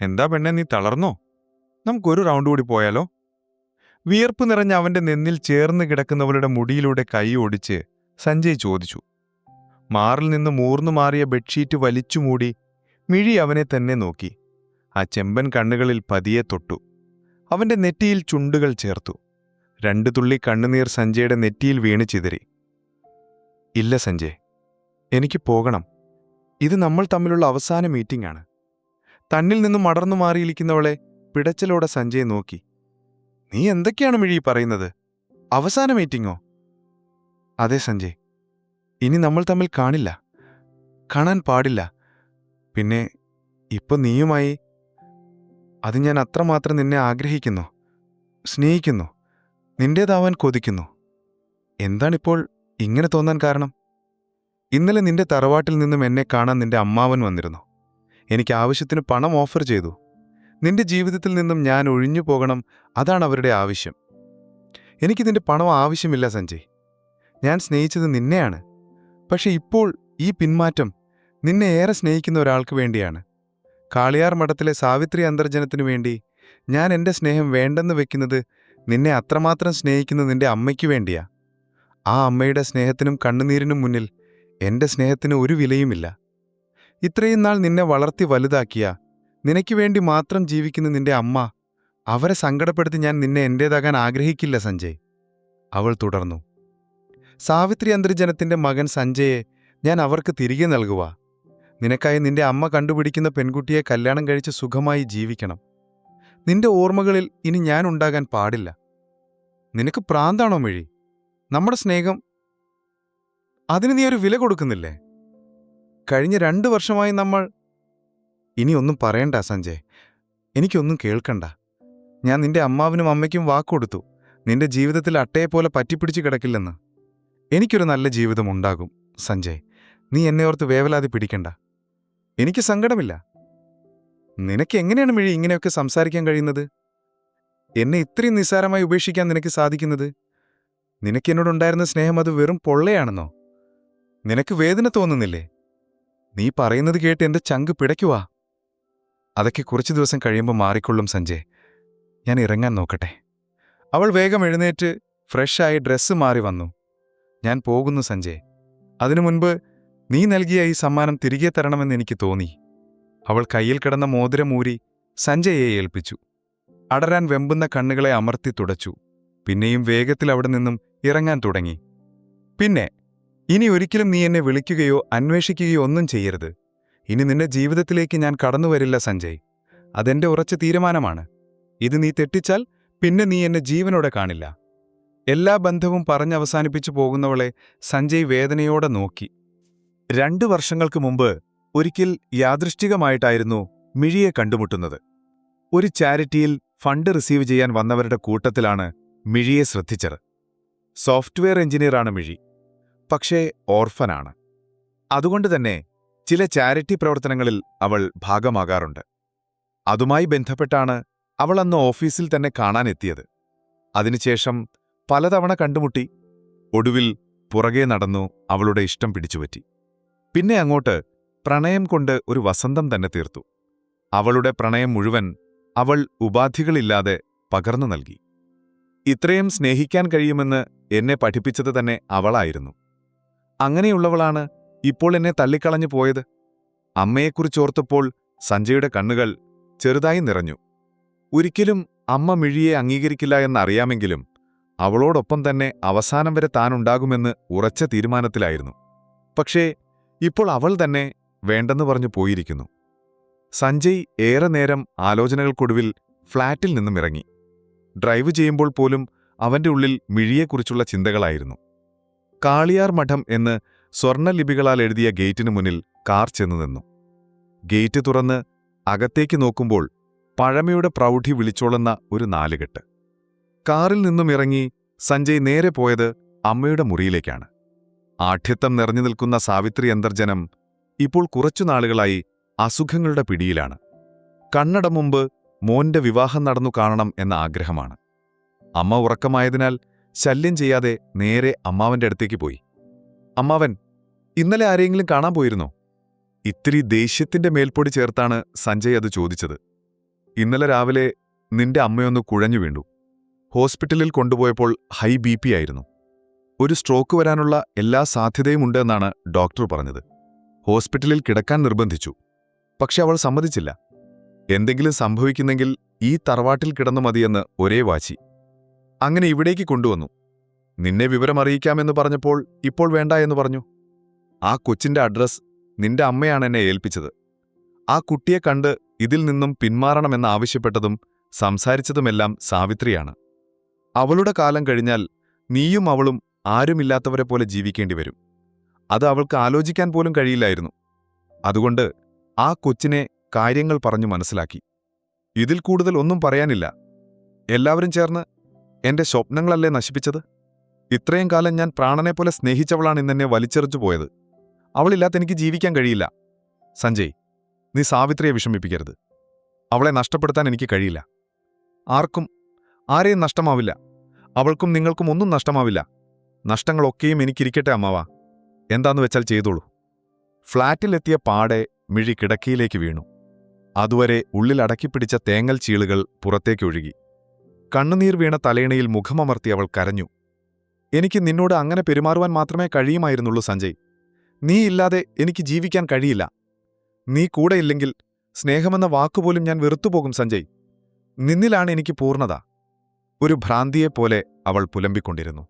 എന്താ പെണ്ണെ നീ തളർന്നോ? നമുക്കൊരു റൗണ്ട് കൂടി പോയാലോ? വിയർപ്പ് നിറഞ്ഞ അവന്റെ നെന്നിൽ ചേർന്ന് കിടക്കുന്നവളുടെ മുടിയിലൂടെ കൈ ഓടിച്ച് സഞ്ജയ് ചോദിച്ചു. മാറിൽ നിന്ന് മൂർന്നു മാറിയ ബെഡ്ഷീറ്റ് വലിച്ചു മൂടി മിഴി അവനെ തന്നെ നോക്കി. ആ ചെമ്പൻ കണ്ണുകളിൽ പതിയെ തൊട്ടു. അവന്റെ നെറ്റിയിൽ ചുണ്ടുകൾ ചേർത്തു. രണ്ടു തുള്ളി കണ്ണുനീർ സഞ്ജയുടെ നെറ്റിയിൽ വീണ് ചിതറി. ഇല്ല സഞ്ജയ് എനിക്ക് പോകണം. ഇത് നമ്മൾ തമ്മിലുള്ള അവസാന മീറ്റിംഗാണ് തന്നിൽ നിന്നും മടർന്നു മാറിയിരിക്കുന്നവളെ പിടച്ചലോടെ സഞ്ജയ് നോക്കി. നീ എന്തൊക്കെയാണ് മിഴി പറയുന്നത്? അവസാന മീറ്റിങ്ങോ? അതെ സഞ്ജയ്. ഇനി നമ്മൾ തമ്മിൽ കാണില്ല. കാണാൻ പാടില്ല. പിന്നെ ഇപ്പൊ നീയുമായി അത് ഞാൻ അത്രമാത്രം നിന്നെ ആഗ്രഹിക്കുന്നു സ്നേഹിക്കുന്നു നിന്റേതാവാൻ കൊതിക്കുന്നു. എന്താണിപ്പോൾ ഇങ്ങനെ തോന്നാൻ കാരണം? ഇന്നലെ നിന്റെ തറവാട്ടിൽ നിന്നും എന്നെ കാണാൻ നിന്റെ അമ്മാവൻ വന്നിരുന്നു. എനിക്ക് ആവശ്യത്തിന് പണം ഓഫർ ചെയ്തു. നിന്റെ ജീവിതത്തിൽ നിന്നും ഞാൻ ഒഴിഞ്ഞു പോകണം അതാണ് അവരുടെ ആവശ്യം. എനിക്ക് നിന്റെ പണം ആവശ്യമില്ല സഞ്ജയ്. ഞാൻ സ്നേഹിച്ചത് നിന്നെയാണ്. പക്ഷെ ഇപ്പോൾ ഈ പിന്മാറ്റം നിന്നെ ഏറെ സ്നേഹിക്കുന്ന ഒരാൾക്ക് വേണ്ടിയാണ്. കാളിയാർ മഠത്തിലെ സാവിത്രി അന്തർജനത്തിനു വേണ്ടി ഞാൻ എന്റെ സ്നേഹം വേണ്ടെന്ന് വെക്കുന്നത് നിന്നെ അത്രമാത്രം സ്നേഹിക്കുന്ന നിന്റെ അമ്മയ്ക്ക് വേണ്ടിയാ. ആ അമ്മയുടെ സ്നേഹത്തിനും കണ്ണുനീരിനും മുന്നിൽ എന്റെ സ്നേഹത്തിന് ഒരു വിലയുമില്ല. ഇത്രയും നാൾ നിന്നെ വളർത്തി വലുതാക്കിയ നിനക്ക് വേണ്ടി മാത്രം ജീവിക്കുന്ന നിന്റെ അമ്മ അവരെ സങ്കടപ്പെടുത്തി ഞാൻ നിന്നെ എന്റേതാകാൻ ആഗ്രഹിക്കില്ല സഞ്ജയ്. അവൾ തുടർന്നു. സാവിത്രി അന്തർജനത്തിന്റെ മകൻ സഞ്ജയെ ഞാൻ അവർക്ക് തിരികെ നൽകുക നിനക്കായി നിന്റെ അമ്മ കണ്ടുപിടിക്കുന്ന പെൺകുട്ടിയെ കല്യാണം കഴിച്ച് സുഖമായി ജീവിക്കണം. നിന്റെ ഓർമ്മകളിൽ ഇനി ഞാൻ ഉണ്ടാകാൻ പാടില്ല. നിനക്ക് പ്രാന്താണോ മിഴി? നമ്മുടെ സ്നേഹം അതിന് നീ ഒരു വില കൊടുക്കുന്നില്ലേ? കഴിഞ്ഞ രണ്ട് വർഷമായി നമ്മൾ ഇനി ഒന്നും പറയണ്ട സഞ്ജയ്. എനിക്കൊന്നും കേൾക്കണ്ട. ഞാൻ നിന്റെ അമ്മാവിനും അമ്മയ്ക്കും വാക്കുകൊടുത്തു നിന്റെ ജീവിതത്തിൽ അട്ടയെപ്പോലെ പറ്റിപ്പിടിച്ച് കിടക്കില്ലെന്ന്. എനിക്കൊരു നല്ല ജീവിതം ഉണ്ടാകും സഞ്ജയ്. നീ എന്നെ ഓർത്ത് വേവലാതി പിടിക്കണ്ട. എനിക്ക് സങ്കടമില്ല. നിനക്ക് എങ്ങനെയാണ് മിഴി ഇങ്ങനെയൊക്കെ സംസാരിക്കാൻ കഴിയുന്നത്? എന്നെ ഇത്രയും നിസ്സാരമായി ഉപേക്ഷിക്കാൻ നിനക്ക് സാധിക്കുന്നത്? നിനക്ക് എന്നോടുണ്ടായിരുന്ന സ്നേഹം അത് വെറും പൊള്ളയാണെന്നോ? നിനക്ക് വേദന തോന്നുന്നില്ലേ? നീ പറയുന്നത് കേട്ട് എന്റെ ചങ്ക് പിടയ്ക്കുവാ. അതൊക്കെ കുറച്ചു ദിവസം കഴിയുമ്പോൾ മാറിക്കൊള്ളും സഞ്ജയ്. ഞാൻ ഇറങ്ങാൻ നോക്കട്ടെ. അവൾ വേഗം എഴുന്നേറ്റ് ഫ്രഷായി ഡ്രസ്സ് മാറി വന്നു. ഞാൻ പോകുന്നു സഞ്ജയ്. അതിനു മുൻപ് നീ നൽകിയ ഈ സമ്മാനം തിരികെ തരണമെന്ന് എനിക്ക് തോന്നി. അവൾ കയ്യിൽ കിടന്ന മോതിരമൂരി സഞ്ജയെ ഏൽപ്പിച്ചു. അടരാൻ വെമ്പുന്ന കണ്ണുകളെ അമർത്തി തുടച്ചു. പിന്നെയും വേഗത്തിൽ അവിടെ നിന്നും ഇറങ്ങാൻ തുടങ്ങി. പിന്നെ ഇനി ഒരിക്കലും നീ എന്നെ വിളിക്കുകയോ അന്വേഷിക്കുകയോ ഒന്നും ചെയ്യരുത്. ഇനി നിന്റെ ജീവിതത്തിലേക്ക് ഞാൻ കടന്നുവരില്ല സഞ്ജയ്. അതെന്റെ ഉറച്ച തീരുമാനമാണ്. ഇത് നീ തെറ്റിച്ചാൽ പിന്നെ നീ എന്നെ ജീവനോടെ കാണില്ല. എല്ലാ ബന്ധവും പറഞ്ഞവസാനിപ്പിച്ചു പോകുന്നവളെ സഞ്ജയ് വേദനയോടെ നോക്കി. രണ്ടു വർഷങ്ങൾക്ക് മുമ്പ് ഒരിക്കൽ യാദൃഷ്ടികമായിട്ടായിരുന്നു മിഴിയെ കണ്ടുമുട്ടുന്നത്. ഒരു ചാരിറ്റിയിൽ ഫണ്ട് റിസീവ് ചെയ്യാൻ വന്നവരുടെ കൂട്ടത്തിലാണ് മിഴിയെ ശ്രദ്ധിച്ചത്. സോഫ്റ്റ്വെയർ എഞ്ചിനീയറാണ് മിഴി. പക്ഷേ ഓർഫനാണ്. അതുകൊണ്ട് തന്നെ ചില ചാരിറ്റി പ്രവർത്തനങ്ങളിൽ അവൾ ഭാഗമാകാറുണ്ട്. അതുമായി ബന്ധപ്പെട്ടാണ് അവൾ അന്ന് ഓഫീസിൽ തന്നെ കാണാനെത്തിയത്. അതിനുശേഷം പലതവണ കണ്ടുമുട്ടി ഒടുവിൽ പുറകെ നടന്നു അവളുടെ ഇഷ്ടം പിടിച്ചുപറ്റി. പിന്നെ അങ്ങോട്ട് പ്രണയം കൊണ്ട് ഒരു വസന്തം തന്നെ തീർത്തു. അവളുടെ പ്രണയം മുഴുവൻ അവൾ ഉപാധികളില്ലാതെ പകർന്നു നൽകി. ഇത്രയും സ്നേഹിക്കാൻ കഴിയുമെന്ന് എന്നെ പഠിപ്പിച്ചത് തന്നെ അവളായിരുന്നു. അങ്ങനെയുള്ളവളാണ് ഇപ്പോൾ എന്നെ തള്ളിക്കളഞ്ഞു പോയത്. അമ്മയെക്കുറിച്ചോർത്തപ്പോൾ സഞ്ജയുടെ കണ്ണുകൾ ചെറുതായി നിറഞ്ഞു. ഒരിക്കലും അമ്മ മിഴിയെ അംഗീകരിക്കില്ല എന്നറിയാമെങ്കിലും അവളോടൊപ്പം തന്നെ അവസാനം വരെ താനുണ്ടാകുമെന്ന് ഉറച്ച തീരുമാനത്തിലായിരുന്നു. പക്ഷേ ഇപ്പോൾ അവൾ തന്നെ വേണ്ടെന്ന് പറഞ്ഞു പോയിരിക്കുന്നു. സഞ്ജയ് ഏറെ നേരം ആലോചനകൾക്കൊടുവിൽ ഫ്ളാറ്റിൽ നിന്നും ഇറങ്ങി. ഡ്രൈവ് ചെയ്യുമ്പോൾ പോലും അവന്റെ ഉള്ളിൽ മിഴിയെക്കുറിച്ചുള്ള ചിന്തകളായിരുന്നു. കാളിയാർ മഠം എന്ന് സ്വർണലിപികളാൽ എഴുതിയ ഗേറ്റിനു മുന്നിൽ കാർ ചെന്നു നിന്നു. ഗേറ്റ് തുറന്ന് അകത്തേക്ക് നോക്കുമ്പോൾ പഴമയുടെ പ്രൗഢി വിളിച്ചോളുന്ന ഒരു നാലുകെട്ട്. കാറിൽ നിന്നും ഇറങ്ങി സഞ്ജയ് നേരെ പോയത് അമ്മയുടെ മുറിയിലേക്കാണ്. ആഠ്യത്വം നിറഞ്ഞു നിൽക്കുന്ന സാവിത്രി അന്തർജനം ഇപ്പോൾ കുറച്ചുനാളുകളായി അസുഖങ്ങളുടെ പിടിയിലാണ്. കണ്ണട മുമ്പ് മോന്റെ വിവാഹം നടന്നു കാണണം എന്ന ആഗ്രഹമാണ്. അമ്മ ഉറക്കമായതിനാൽ ശല്യം ചെയ്യാതെ നേരെ അമ്മാവന്റെ അടുത്തേക്ക് പോയി. അമ്മാവൻ ഇന്നലെ ആരെയെങ്കിലും കാണാൻ പോയിരുന്നോ? ഇത്തിരി ദേഷ്യത്തിന്റെ മേൽപ്പൊടി ചേർത്താണ് സഞ്ജയ് അത് ചോദിച്ചത്. ഇന്നലെ രാവിലെ നിന്റെ അമ്മയൊന്ന് കുഴഞ്ഞു വീണ്ടു ഹോസ്പിറ്റലിൽ കൊണ്ടുപോയപ്പോൾ ഹൈ ബി പി ആയിരുന്നു. ഒരു സ്ട്രോക്ക് വരാനുള്ള എല്ലാ സാധ്യതയുമുണ്ട് എന്നാണ് ഡോക്ടർ പറഞ്ഞത്. ഹോസ്പിറ്റലിൽ കിടക്കാൻ നിർബന്ധിച്ചു. പക്ഷെ അവൾ സമ്മതിച്ചില്ല. എന്തെങ്കിലും സംഭവിക്കുന്നെങ്കിൽ ഈ തറവാട്ടിൽ കിടന്നു മതിയെന്ന് ഒരേ വാശി. അങ്ങനെ ഇവിടേക്ക് കൊണ്ടുവന്നു. നിന്നെ വിവരമറിയിക്കാമെന്ന് പറഞ്ഞപ്പോൾ ഇപ്പോൾ വേണ്ട എന്ന് പറഞ്ഞു. ആ കൊച്ചിന്റെ അഡ്രസ് നിന്റെ അമ്മയാണ് എന്നെ ഏൽപ്പിച്ചത്. ആ കുട്ടിയെ കണ്ട് ഇതിൽ നിന്നും പിന്മാറണമെന്ന് ആവശ്യപ്പെട്ടതും സംസാരിച്ചതുമെല്ലാം സാവിത്രിയാണ്. അവളുടെ കാലം കഴിഞ്ഞാൽ നീയും അവളും ആരുമില്ലാത്തവരെ പോലെ ജീവിക്കേണ്ടി വരും അത് അവൾക്ക് ആലോചിക്കാൻ പോലും കഴിയില്ലായിരുന്നു. അതുകൊണ്ട് ആ കൊച്ചിനെ കാര്യങ്ങൾ പറഞ്ഞു മനസ്സിലാക്കി. ഇതിൽ കൂടുതൽ ഒന്നും പറയാനില്ല. എല്ലാവരും ചേർന്ന് എന്റെ സ്വപ്നങ്ങളല്ലേ നശിപ്പിച്ചത്? ഇത്രയും കാലം ഞാൻ പ്രാണനെപ്പോലെ സ്നേഹിച്ചവളാണ് ഇന്നെന്നെ വലിച്ചെറിച്ചു പോയത്. അവളില്ലാത്ത എനിക്ക് ജീവിക്കാൻ കഴിയില്ല. സഞ്ജയ് നീ സാവിത്രിയെ വിഷമിപ്പിക്കരുത്. അവളെ നഷ്ടപ്പെടുത്താൻ എനിക്ക് കഴിയില്ല. ആർക്കും ആരെയും നഷ്ടമാവില്ല. അവൾക്കും നിങ്ങൾക്കും ഒന്നും നഷ്ടമാവില്ല. നഷ്ടങ്ങളൊക്കെയും എനിക്കിരിക്കട്ടെ അമ്മാവ. എന്താന്ന് വെച്ചാൽ ചെയ്തോളൂ. ഫ്ളാറ്റിലെത്തിയ പാടെ മിഴി കിടക്കിയിലേക്ക് വീണു. അതുവരെ ഉള്ളിലടക്കിപ്പിടിച്ച തേങ്ങൽ ചീളുകൾ പുറത്തേക്കൊഴുകി. കണ്ണുനീർ വീണ തലേണയിൽ മുഖമമർത്തി അവൾ കരഞ്ഞു. എനിക്ക് നിന്നോട് അങ്ങനെ പെരുമാറുവാൻ മാത്രമേ കഴിയുമായിരുന്നുള്ളൂ സഞ്ജയ്. നീ ഇല്ലാതെ എനിക്ക് ജീവിക്കാൻ കഴിയില്ല. നീ കൂടെയില്ലെങ്കിൽ സ്നേഹമെന്ന വാക്കുപോലും ഞാൻ വെറുത്തുപോകും സഞ്ജയ്. നിന്നിലാണ് എനിക്ക് പൂർണത. ഒരു ഭ്രാന്തിയെപ്പോലെ അവൾ പുലമ്പിക്കൊണ്ടിരുന്നു.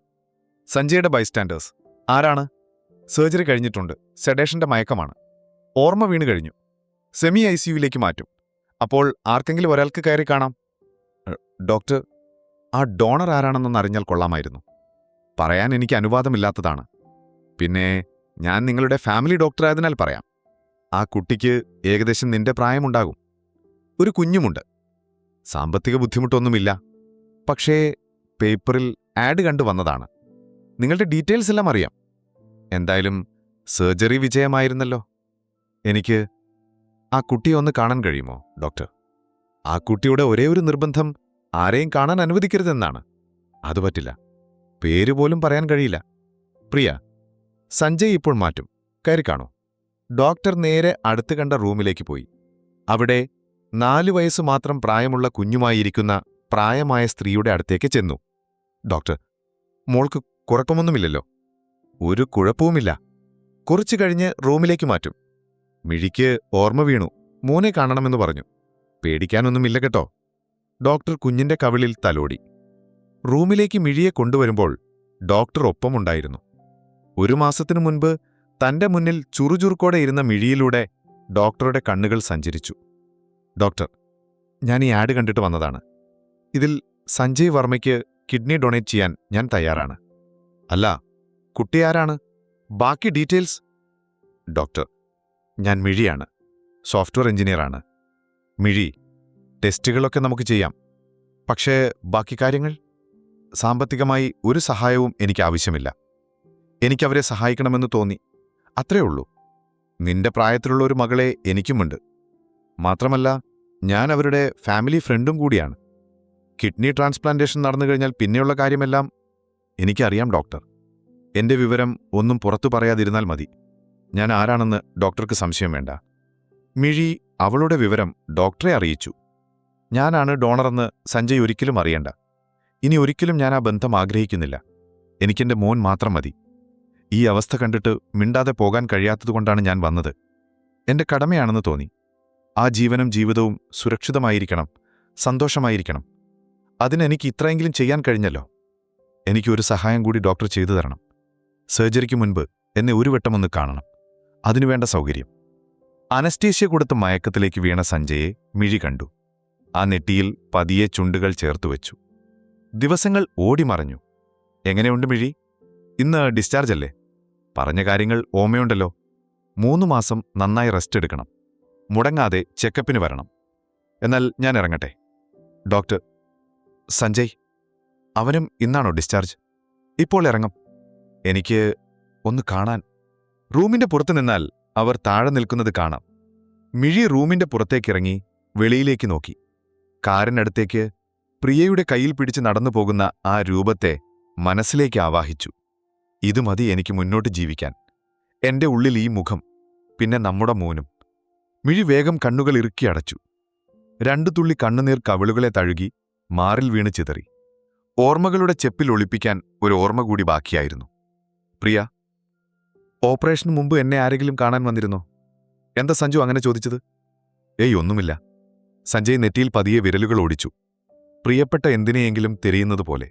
സഞ്ജയുടെ ബൈസ്റ്റാൻഡേഴ്സ്. ആരാണ്? സർജറി കഴിഞ്ഞിട്ടുണ്ട്. സെഡേഷന്റെ മയക്കമാണ്. ഓർമ്മ വീണു കഴിഞ്ഞു. സെമി ഐ സിയുവിലേക്ക് മാറ്റും. അപ്പോൾ ആർക്കെങ്കിലും ഒരാൾക്ക് കയറി കാണാം. ഡോക്ടർ ആ ഡോണർ ആരാണെന്നൊന്ന് അറിഞ്ഞാൽ കൊള്ളാമായിരുന്നു. പറയാൻ എനിക്ക് അനുവാദമില്ലാത്തതാണ്. പിന്നെ ഞാൻ നിങ്ങളുടെ ഫാമിലി ഡോക്ടർ ഡോക്ടറായതിനാൽ പറയാം. ആ കുട്ടിക്ക് ഏകദേശം നിന്റെ പ്രായമുണ്ടാകും. ഒരു കുഞ്ഞുമുണ്ട്. സാമ്പത്തിക ബുദ്ധിമുട്ടൊന്നുമില്ല. പക്ഷേ പേപ്പറിൽ ആഡ് കണ്ടു വന്നതാണ്. നിങ്ങളുടെ ഡീറ്റെയിൽസ് എല്ലാം അറിയാം. എന്തായാലും സർജറി വിജയമായിരുന്നല്ലോ. എനിക്ക് ആ കുട്ടിയെ ഒന്ന് കാണാൻ കഴിയുമോ ഡോക്ടർ? ആ കുട്ടിയുടെ ഒരേ ഒരു നിർബന്ധം ആരെയും കാണാൻ അനുവദിക്കരുതെന്നാണ്. അത് പറ്റില്ല. പേര് പോലും പറയാൻ കഴിയില്ല. പ്രിയ സഞ്ജയ് ഇപ്പോൾ മാറ്റും. കയറി കാണൂ. ഡോക്ടർ നേരെ അടുത്ത് കണ്ട റൂമിലേക്ക് പോയി. അവിടെ നാലു വയസ്സ് മാത്രം പ്രായമുള്ള കുഞ്ഞുമായിരിക്കുന്ന പ്രായമായ സ്ത്രീയുടെ അടുത്തേക്ക് ചെന്നു. ഡോക്ടർ മോൾക്ക് കുഴപ്പമൊന്നുമില്ലല്ലോ ഒരു കുഴപ്പവുമില്ല. കുറച്ചു കഴിഞ്ഞ് റൂമിലേക്ക് മാറ്റും. മിഴിക്ക് ഓർമ്മ വീണു. മോനെ കാണണമെന്ന് പറഞ്ഞു. പേടിക്കാനൊന്നുമില്ല കേട്ടോ. ഡോക്ടർ കുഞ്ഞിന്റെ കവിളിൽ തലോടി. റൂമിലേക്ക് മിഴിയെ കൊണ്ടുവരുമ്പോൾ ഡോക്ടർ ഒപ്പമുണ്ടായിരുന്നു. ഒരു മാസത്തിനു മുൻപ് തന്റെ മുന്നിൽ ചുറുചുറുക്കോടെ ഇരുന്ന മിഴിയിലൂടെ ഡോക്ടറുടെ കണ്ണുകൾ സഞ്ചരിച്ചു. ഡോക്ടർ ഞാൻ ഈ ആഡ് കണ്ടിട്ട് വന്നതാണ്. ഇതിൽ സഞ്ജയ് വർമ്മയ്ക്ക് കിഡ്നി ഡൊണേറ്റ് ചെയ്യാൻ ഞാൻ തയ്യാറാണ്. അല്ല കുട്ടി ആരാണ്? ബാക്കി ഡീറ്റെയിൽസ്? ഡോക്ടർ ഞാൻ മിഴിയാണ്. സോഫ്റ്റ്വെയർ എഞ്ചിനീയറാണ്. മിഴി. ടെസ്റ്റുകളൊക്കെ നമുക്ക് ചെയ്യാം. പക്ഷേ ബാക്കി കാര്യങ്ങൾ? സാമ്പത്തികമായി ഒരു സഹായവും എനിക്ക് ആവശ്യമില്ല. എനിക്കവരെ സഹായിക്കണമെന്ന് തോന്നി. അത്രേ ഉള്ളൂ. നിന്റെ പ്രായത്തിലുള്ള ഒരു മകളെ എനിക്കുമുണ്ട്. മാത്രമല്ല ഞാൻ അവരുടെ ഫാമിലി ഫ്രണ്ടും കൂടിയാണ്. കിഡ്നി ട്രാൻസ്പ്ലാന്റേഷൻ നടന്നു കഴിഞ്ഞാൽ പിന്നെയുള്ള കാര്യമെല്ലാം എനിക്കറിയാം ഡോക്ടർ. എന്റെ വിവരം ഒന്നും പുറത്തു പറയാതിരുന്നാൽ മതി. ഞാൻ ആരാണെന്ന് ഡോക്ടർക്ക് സംശയം വേണ്ട. മിഴി അവളുടെ വിവരം ഡോക്ടറെ അറിയിച്ചു. ഞാനാണ് ഡോണറെന്ന് സഞ്ജയ് ഒരിക്കലും അറിയണ്ട. ഇനി ഒരിക്കലും ഞാൻ ആ ബന്ധം ആഗ്രഹിക്കുന്നില്ല. എനിക്കെന്റെ മോൻ മാത്രം മതി. ഈ അവസ്ഥ കണ്ടിട്ട് മിണ്ടാതെ പോകാൻ കഴിയാത്തതുകൊണ്ടാണ് ഞാൻ വന്നത്. എന്റെ കടമയാണെന്ന് തോന്നി. ആ ജീവനും ജീവിതവും സുരക്ഷിതമായിരിക്കണം സന്തോഷമായിരിക്കണം. അതിനെനിക്ക് ഇത്രയെങ്കിലും ചെയ്യാൻ കഴിഞ്ഞല്ലോ. എനിക്കൊരു സഹായം കൂടി ഡോക്ടർ ചെയ്തു തരണം. സർജറിക്ക് മുൻപ് എന്നെ ഒരു വട്ടമൊന്ന് കാണണം. അതിനുവേണ്ട സൗകര്യം. അനസ്റ്റേഷ്യ കൊടുത്ത മയക്കത്തിലേക്ക് വീണ സഞ്ജയെ മിഴി കണ്ടു. ആ നെറ്റിയിൽ പതിയെ ചുണ്ടുകൾ ചേർത്തുവെച്ചു ദിവസങ്ങൾ ഓടിമറഞ്ഞു എങ്ങനെയുണ്ട് മിഴി? ഇന്ന് ഡിസ്ചാർജ് അല്ലേ? പറഞ്ഞ കാര്യങ്ങൾ ഓമയുണ്ടല്ലോ മൂന്നു മാസം നന്നായി റെസ്റ്റ് എടുക്കണം. മുടങ്ങാതെ ചെക്കപ്പിന് വരണം. എന്നാൽ ഞാൻ ഇറങ്ങട്ടെ. ഡോക്ടർ സഞ്ജയ് അവനും ഇന്നാണോ ഡിസ്ചാർജ് ഇപ്പോൾ ഇറങ്ങും. എനിക്ക് ഒന്ന് കാണാൻ. റൂമിന്റെ പുറത്തു നിന്നാൽ അവർ താഴെ നിൽക്കുന്നത് കാണാം. മിഴി റൂമിന്റെ പുറത്തേക്കിറങ്ങി വെളിയിലേക്ക് നോക്കി. കാറിനടുത്തേക്ക് പ്രിയയുടെ കയ്യിൽ പിടിച്ച് നടന്നു പോകുന്ന ആ രൂപത്തെ മനസ്സിലേക്ക് ആവാഹിച്ചു. ഇത് മതി എനിക്ക് മുന്നോട്ട് ജീവിക്കാൻ. എന്റെ ഉള്ളിൽ ഈ മുഖം പിന്നെ നമ്മുടെ മോനും. മിഴി വേഗം കണ്ണുകൾ ഇറുക്കി അടച്ചു. രണ്ടു തുള്ളി കണ്ണുനീർ കവിളുകളെ തഴുകി മാറിൽ വീണ് ചിതറി. ഓർമ്മകളുടെ ചെപ്പിൽ ഒളിപ്പിക്കാൻ ഒരു ഓർമ്മ കൂടി ബാക്കിയായിരുന്നു. പ്രിയ ഓപ്പറേഷന് മുമ്പ് എന്നെ ആരെങ്കിലും കാണാൻ വന്നിരുന്നോ? എന്താ സഞ്ജു അങ്ങനെ ചോദിച്ചത്? ഏയ് ഒന്നുമില്ല. സഞ്ജയ് നെറ്റിയിൽ പതിയെ വിരലുകൾ ഓടിച്ചു. പ്രിയപ്പെട്ട എന്തിനെയെങ്കിലും തിരയുന്നത് പോലെ.